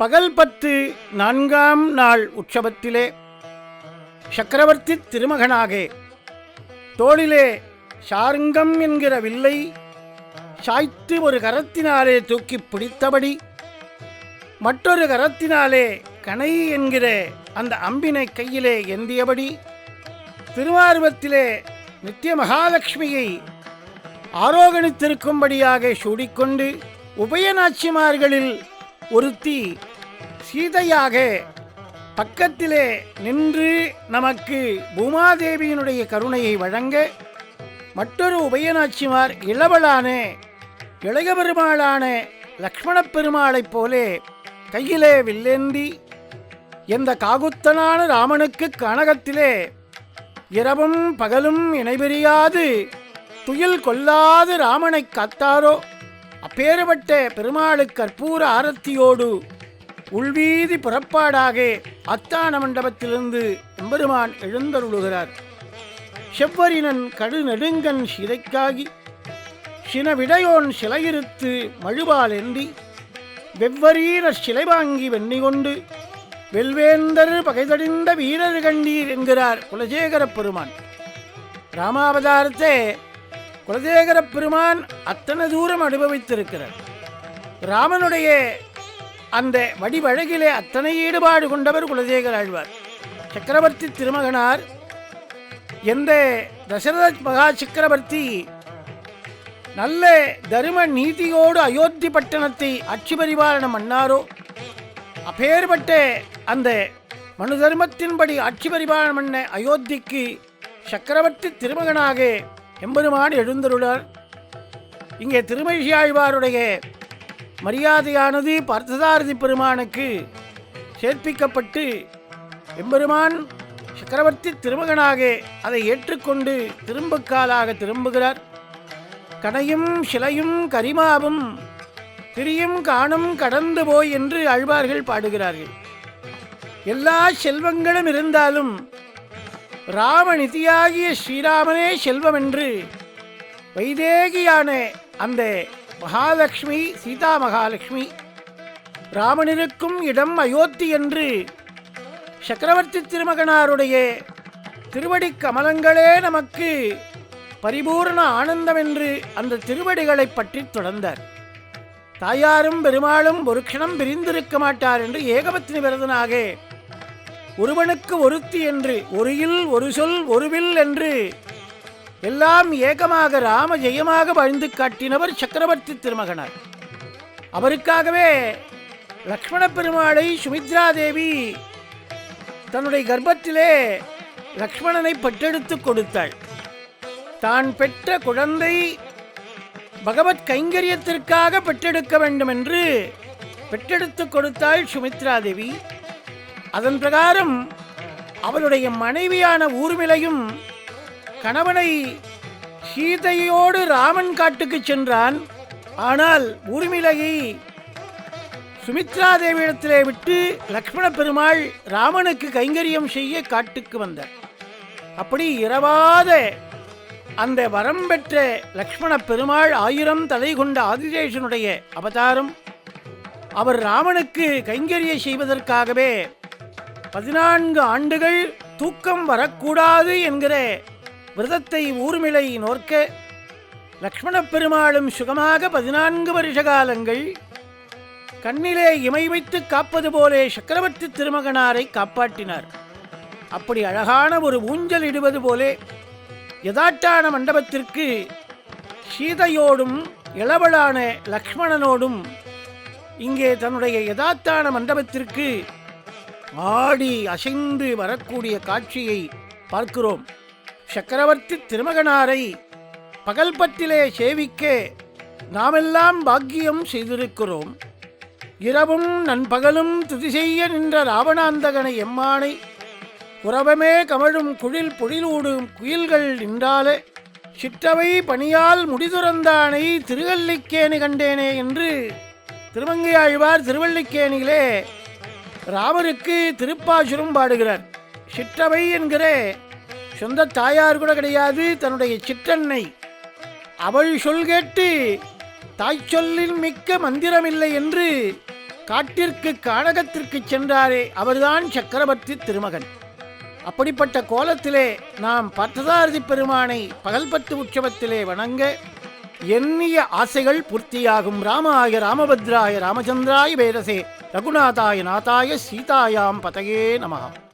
பகல் பத்து நான்காம் நாள் உற்சவத்திலே சக்கரவர்த்தி திருமகனாக தோளிலே சாருங்கம் என்கிற வில்லை சாய்த்து ஒரு கரத்தினாலே தூக்கி பிடித்தபடி மற்றொரு கரத்தினாலே கணை என்கிற அந்த அம்பினை கையிலே ஏந்தியபடி திருவார்வத்திலே நித்திய மகாலட்சுமியை ஆரோகணித்திருக்கும்படியாக சூடிக்கொண்டு உபயநாச்சிமார்களில் ஒருத்தி சீதையாக பக்கத்திலே நின்று நமக்கு பூமாதேவியினுடைய கருணையை வழங்க மற்றொரு உபயநாச்சிமார் இளவலான இளைய பெருமாளான லக்ஷ்மணப் பெருமாளைப் போலே கையிலே வில்லேந்தி எந்த காகுத்தனான ராமனுக்கு கனகத்திலே இரவும் பகலும் இணைபிரியாது துயில் கொல்லாது ராமனைக் காத்தாரோ? அப்பேறுபட்ட பெருமாளுக்கு கற்பூர ஆரத்தியோடு உள்வீதி புறப்பாடாக அத்தான மண்டபத்திலிருந்து எம்பெருமான் எழுந்தருளுகிறார். செவ்வரினன் கடு நெடுங்கன் சிதைக்காகி சினவிடையோன் சிலையிருத்து மழுவால் எந்தி வெவ்வரீரர் சிலை வாங்கி வெண்ணிகொண்டு வெல்வேந்தர் பகைதடிந்த வீரர் கண்டீர் என்கிறார் குலசேகர பெருமான். ராமாவதாரத்தை குலசேகர பெருமான் அத்தனை தூரம் அனுபவித்திருக்கிறார். ராமனுடைய அந்த வடிவழகிலே அத்தனை ஈடுபாடு கொண்டவர் குலதேகர் ஆழ்வார். சக்கரவர்த்தி திருமகனார் எந்த தசரத மகா சக்கரவர்த்தி நல்ல தரும நீதியோடு அயோத்தி பட்டணத்தை ஆட்சி பரிபாலனம் பண்ணாரோ அப்பேற்பட்ட அந்த மனு தர்மத்தின்படி ஆட்சி பரிபாலனம் பண்ண அயோத்திக்கு சக்கரவர்த்தி திருமகனாக எம்பெருமான் எழுந்தருளார். இங்கே திருமழியாழ்வாருடைய மரியாதையானது பார்த்ததாரதி பெருமானுக்கு சேர்ப்பிக்கப்பட்டு எம்பெருமான் சக்கரவர்த்தி திருமகனாக அதை ஏற்றுக்கொண்டு திரும்பக்காலாக திரும்புகிறார். கனையும் சிலையும் கரிமாவும் திரியும் காணும் கடந்து போய் என்று அழ்வார்கள் பாடுகிறார்கள். எல்லா செல்வங்களும் இருந்தாலும் ராமநிதியாகிய ஸ்ரீராமனே செல்வம் என்று வைதேகியான அந்த மகாலட்சுமி சீதா மகாலட்சுமி ராமனிருக்கும் இடம் அயோத்தி என்று சக்கரவர்த்தி திருமகனாருடைய திருவடி கமலங்களே நமக்கு பரிபூர்ண ஆனந்தம் என்று அந்த திருவடிகளை பற்றி தொடர்ந்தார். தாயாரும் பெருமாளும் ஒரு க்ஷணம் பிரிந்திருக்க மாட்டார் என்று ஏகபத்னி விரதனாக ஒருவனுக்கு ஒருத்தி என்று ஒரு இல் ஒரு சொல் ஒருவில் என்று எல்லாம் ஏகமாக ராம ஜெயமாக வாழ்ந்து காட்டினவர் சக்கரவர்த்தி திருமகனார். அவருக்காகவே லக்ஷ்மண பெருமாளை சுமித்ரா தேவி தன்னுடைய கர்ப்பத்திலே லக்ஷ்மணனை பெற்றெடுத்து கொடுத்தாள். தான் பெற்ற குழந்தை பகவத் கைங்கரியத்திற்காக பெற்றெடுக்க வேண்டும் என்று பெற்றெடுத்து கொடுத்தாள் சுமித்ரா தேவி. அதன் பிரகாரம் அவருடைய மனைவியான ஊர்மிளையும் கணவனை சீதையோடு ராமன் காட்டுக்கு சென்றான். ஆனால் ஊர்மிளையை சுமித்ரா தேவியிடத்திலே விட்டு லக்ஷ்மண பெருமாள் ராமனுக்கு கைங்கரியம் செய்ய காட்டுக்கு வந்தார். அப்படி இரவாத அந்த வரம் பெற்ற லக்ஷ்மண பெருமாள் ஆயிரம் தலை கொண்ட ஆதிசேஷனுடைய அவதாரம். அவர் ராமனுக்கு கைங்கரிய செய்வதற்காகவே பதினான்கு ஆண்டுகள் தூக்கம் வரக்கூடாது என்கிற விரதத்தை ஊர்மிளை நோர்க்க லக்ஷ்மணப் பெருமாளும் சுகமாக பதினான்கு வருஷ காலங்கள் கண்ணிலே இமை வைத்து காப்பது போலே சக்கரவர்த்தி திருமகனாரை காப்பாற்றினார். அப்படி அழகான ஒரு ஊஞ்சல் இடுவது போலே யதாட்டான மண்டபத்திற்கு சீதையோடும் இளவலான லக்ஷ்மணனோடும் இங்கே தன்னுடைய யதார்த்தான மண்டபத்திற்கு ஆடி அசைந்து வரக்கூடிய காட்சியை பார்க்கிறோம். சக்கரவர்த்தி திருமகனாரை பகல்பத்திலே சேவிக்க நாமெல்லாம் பாக்கியம் செய்திருக்கிறோம். இரவும் நண்பகலும் துதி செய்ய நின்ற ராவணாந்தகனை எம்மானை புறவமே கமழும் குழில் பொழிலூடும் குயில்கள் நின்றாலே சிற்றவை பணியால் முடிதுறந்தானை திருவல்லிக்கேணி கண்டேனே என்று திருமங்கையாழ்வார் திருவல்லிக்கேணியிலே ராமருக்கு திருப்பாசுரம் பாடுகிறார். சிற்றவை என்கிற சொந்த தாயார் கூட கிடையாது தன்னுடைய சிற்றன்னை. அவள் சொல் கேட்டு தாய் சொல்லின் மிக்க மந்திரமில்லை என்று காட்டிற்கு கானகத்திற்கு சென்றாரே அவர்தான் சக்கரவர்த்தி திருமகன். அப்படிப்பட்ட கோலத்திலே நாம் பார்த்தசாரதி பெருமானை பகல்பத்து உற்சவத்திலே வணங்க எண்ணிய ஆசைகள் பூர்த்தியாகும். ராமாய ராமபத்ராய ராமச்சந்திராய வேதசே ரகுநாதாய நாதாய சீதாயாம் பதகே நமகம்